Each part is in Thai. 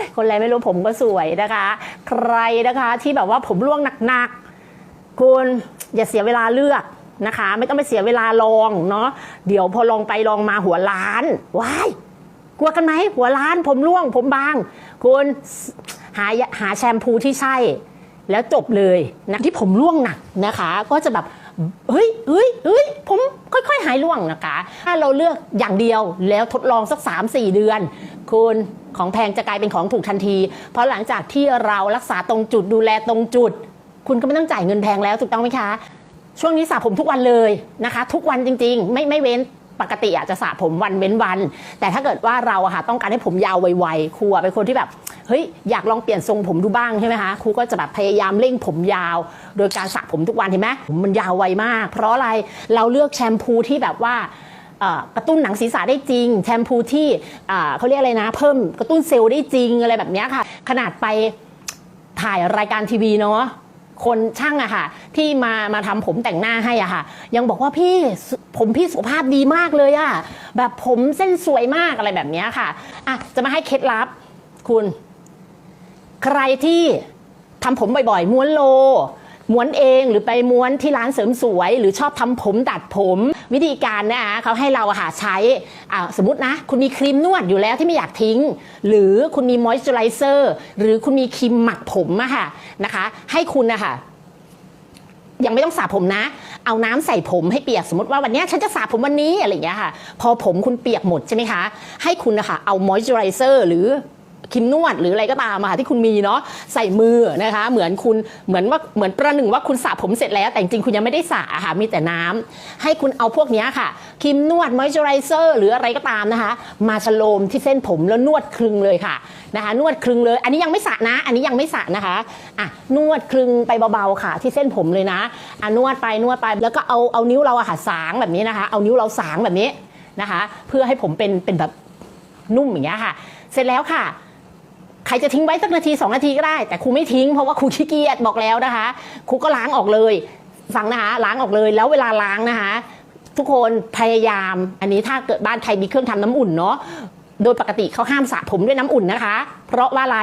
ยคนอะไรไม่รู้ผมก็สวยนะคะ ใครนะคะที่แบบว่าผมร่วงหนักๆคุณอย่าเสียเวลาเลือกนะคะ ไม่ต้องไปเสียเวลาลองเนาะเดี๋ยวพอลองไปลองมาหัวล้านว้ายกลัวกันไหมหัวล้านผมร่วงผมบาง คุณหาหาแชมพูที่ใช่ แล้วจบเลยนะที่ผมร่วงหนักนะคะ ก็จะแบบเฮ้ยเฮ้ยเฮ้ยผมค่อยๆ หายร่วงนะคะ ถ้าเราเลือกอย่างเดียวแล้วทดลองสัก 3-4 เดือน คุณ ของแพงจะกลายเป็นของถูกทันที เพราะหลังจากที่เรารักษาตรงจุดดูแลตรงจุด คุณก็ไม่ต้องจ่ายเงินแพงแล้วถูกต้องไหมคะ ช่วงนี้สระผมทุกวันเลยนะคะ ทุกวันจริง ๆ ไม่ไม่เว้นปกติอาจจะสระผมวันเว้นวัน แต่ถ้าเกิดว่าเราอะค่ะต้องการให้ผมยาวไวๆครูเป็นคนที่แบบเฮ้ยอยากลองเปลี่ยนทรงผมดูบ้างใช่ไหมคะครูก็จะแบบพยายามเร่งผมยาว โดยการสระผมทุกวันเห็นไหมผมมันยาวไวมาก เพราะอะไรเราเลือกแชมพูที่แบบว่า กระตุ้นหนังศีรษะได้จริง แชมพูที่เขาเรียกอะไรนะ เพิ่มกระตุ้นเซลล์ได้จริงอะไรแบบนี้ค่ะ ขนาดไปถ่ายรายการทีวีเนาะคนช่างอะค่ะ ที่มามาทำผมแต่งหน้าให้อะค่ะ ยังบอกว่าพี่ผมพี่สุขภาพดีมากเลยอะแบบผมเส้นสวยมากอะไรแบบนี้ค่ะอะจะมาให้เคล็ดลับคุณ ใครที่ทำผมบ่อยๆ ม้วนโลม้วนเองหรือไปม้วนที่ร้านเสริมสวย หรือชอบทำผมดัดผม วิธีการนะคะเขาให้เราอะค่ะใช้อ่าสมมตินะ คุณมีครีมนวดอยู่แล้วที่ไม่อยากทิ้ง หรือคุณมีมอยส์เจอไรเซอร์หรือคุณมีครีมหมักผมอะค่ะนะคะ ให้คุณนะคะยังไม่ต้องสระผมนะ เอาน้ำใส่ผมให้เปียกสมมติว่าวันนี้ฉันจะสระผมวันนี้อะไรอย่างเงี้ยค่ะ พอผมคุณเปียกหมดใช่ไหมคะ ให้คุณนะคะเอามอยส์เจอไรเซอร์หรือ ครีมนวดหรืออะไรก็ตามอะค่ะที่คุณมีเนาะใส่มือนะคะ เหมือนคุณเหมือนว่าเหมือนประหนึ่งว่าคุณสระผมเสร็จแล้ว แต่จริงคุณยังไม่ได้สระอะค่ะมีแต่น้ำให้คุณเอาพวกนี้ค่ะครีมนวดมอยส์เจอไรเซอร์หรืออะไรก็ตามนะคะ มาชโลมที่เส้นผมแล้วนวดคลึงเลยค่ะนะคะ นวดคลึงเลย อันนี้ยังไม่สระนะ อันนี้ยังไม่สระนะคะอะนวดคลึงไปเบาๆค่ะ ที่เส้นผมเลยนะอะนวดไปนวดไปแล้วก็เอาเอานิ้วเราอะค่ะสางแบบนี้นะคะ เอานิ้วเราสางแบบนี้นะคะ เพื่อให้ผมเป็นเป็นแบบนุ่มอย่างเงี้ยค่ะ เสร็จแล้วค่ะ ครจะทิ้งไว้สักนาทีสองนาทีก็ได้ แต่ครูไม่ทิ้งเพราะว่าครูขี้เกียจบอกแล้วนะคะครูก็ล้างออกเลยฟังนะคะล้างออกเลยแล้วเวลาล้างนะคะ ทุกคนพยายาม อันนี้ถ้าเกิดบ้านใครมีเครื่องทำน้ำอุ่นเนาะโดยปกติเขาห้ามสระผมด้วยน้ำอุ่นนะคะ เพราะว่าอะไร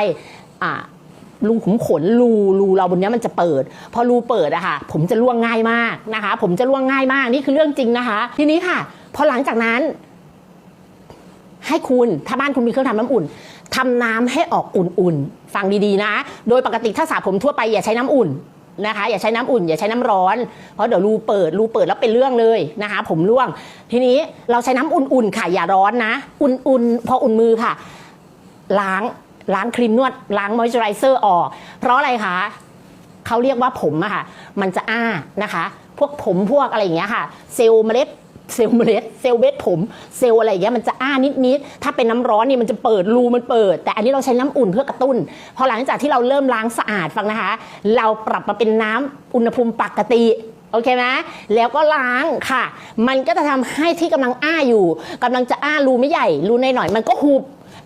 อ่ารูขุมขนรูรูเราบนนี้มันจะเปิด พอรูเปิดอะค่ะ ผมจะร่วงง่ายมากนะคะ ผมจะร่วงง่ายมากนี่คือเรื่องจริงนะคะ ทีนี้ค่ะ พอหลังจากนั้น ให้คุณถ้าบ้านคุณมีเครื่องทำน้ำอุ่น ทำน้ำให้ออกอุ่นๆ ฟังดีๆนะ โดยปกติถ้าสระผมทั่วไปอย่าใช้น้ำอุ่นนะคะ อย่าใช้น้ำอุ่น อย่าใช้น้ำร้อน เพราะเดี๋ยวรูเปิดรูเปิดแล้วเป็นเรื่องเลยนะคะ ผมร่วง ทีนี้เราใช้น้ำอุ่นๆค่ะอย่าร้อนนะ อุ่นๆ พออุ่นมือค่ะ ล้างล้างครีมนวดล้างมอยส์เจอไรเซอร์ออก เพราะอะไรคะเขาเรียกว่าผมอะค่ะ มันจะอ้านะคะ พวกผมพวกอะไรอย่างเงี้ยค่ะ เซลล์เมล็ด เซลล์เมล็ดเซลล์เวทผมเซลล์อะไรอย่างเงี้ยมันจะอ้านิดๆถ้าเป็นน้ำร้อนนี่มันจะเปิดรูมันเปิด แต่อันนี้เราใช้น้ำอุ่นเพื่อกระตุ้น พอหลังจากที่เราเริ่มล้างสะอาดฟังนะคะ เราปรับมาเป็นน้ำอุณหภูมิปกติโอเคไหมแล้วก็ล้างค่ะ มันก็จะทำให้ที่กำลังอ้าอยู่กำลังจะอ้ารูไม่ใหญ่รูหน่อยมันก็หุบ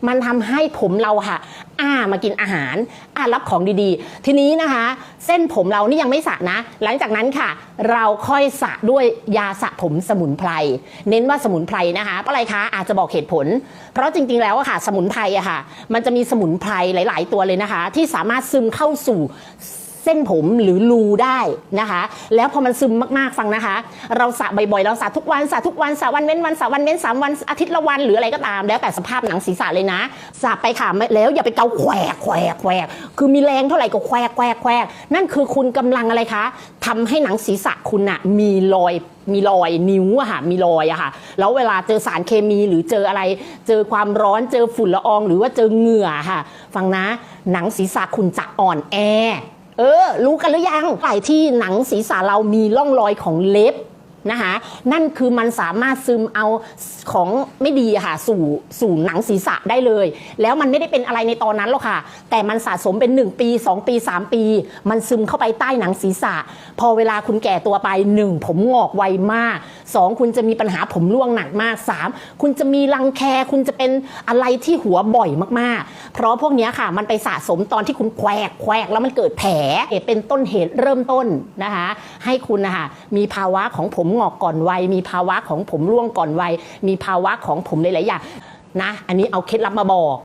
มันทำให้ผมเราค่ะ อ้ามากินอาหารอ้ารับของดีๆ ทีนี้นะคะ เส้นผมเรานี่ยังไม่สระนะ หลังจากนั้นค่ะ เราค่อยสระด้วยยาสระผมสมุนไพรเน้นว่าสมุนไพรนะคะเพราะอะไรคะอาจจะบอกเหตุผล เพราะจริงๆแล้วอะค่ะ สมุนไพรอะค่ะ มันจะมีสมุนไพรหลาย ๆ ตัวเลยนะคะ ที่สามารถซึมเข้าสู่ เส้นผมหรือรูได้นะคะ แล้วพอมันซึมมากๆฟังนะคะ เราสระบ่อยๆเราสระทุกวันสระทุกวันสระวันเว้นวันสระวันเว้นสามวันอาทิตย์ละวันหรืออะไรก็ตาม แล้วแต่สภาพหนังศีรษะเลยนะสระไปค่ะแล้วอย่าไปเกาแขวกแขวกแขวกคือมีแรงเท่าไหร่ก็แขวกแขวกแขวกนั่นคือคุณกำลังอะไรคะทำให้หนังศีรษะคุณอะมีรอยมีรอยนิ้วอะค่ะมีรอยอะค่ะแล้วเวลาเจอสารเคมีหรือเจออะไร เจอความร้อนเจอฝุ่นละออง หรือว่าเจอเหงื่อค่ะ ฟังนะหนังศีรษะคุณจะอ่อนแอ เออ รู้กันหรือยังฝ่ายที่หนังศีรษะเรามีร่องรอยของเล็บนะคะนั่นคือมันสามารถซึมเอาของไม่ดีค่ะสู่สู่หนังศีรษะได้เลย แล้วมันไม่ได้เป็นอะไรในตอนนั้นหรอกค่ะ แต่มันสะสมเป็น 1 ปี 2 ปี 3 ปี มันซึมเข้าไปใต้หนังศีรษะ พอเวลาคุณแก่ตัวไป 1 ผมงอกไวมาก 2 คุณจะมีปัญหาผมร่วงหนักมาก 3 คุณจะมีรังแคคุณจะเป็นอะไรที่หัวบ่อยมากๆ เพราะพวกนี้ค่ะ มันไปสะสมตอนที่คุณแควกแควกแล้วมันเกิดแผลเป็นต้นเหตุเริ่มต้นนะคะ ให้คุณนะคะมีภาวะของผมงอกก่อนวัยมีภาวะของผมร่วงก่อนวัยมีภาวะของผมหลายๆอย่างนะ อันนี้เอาเคล็ดลับมาบอก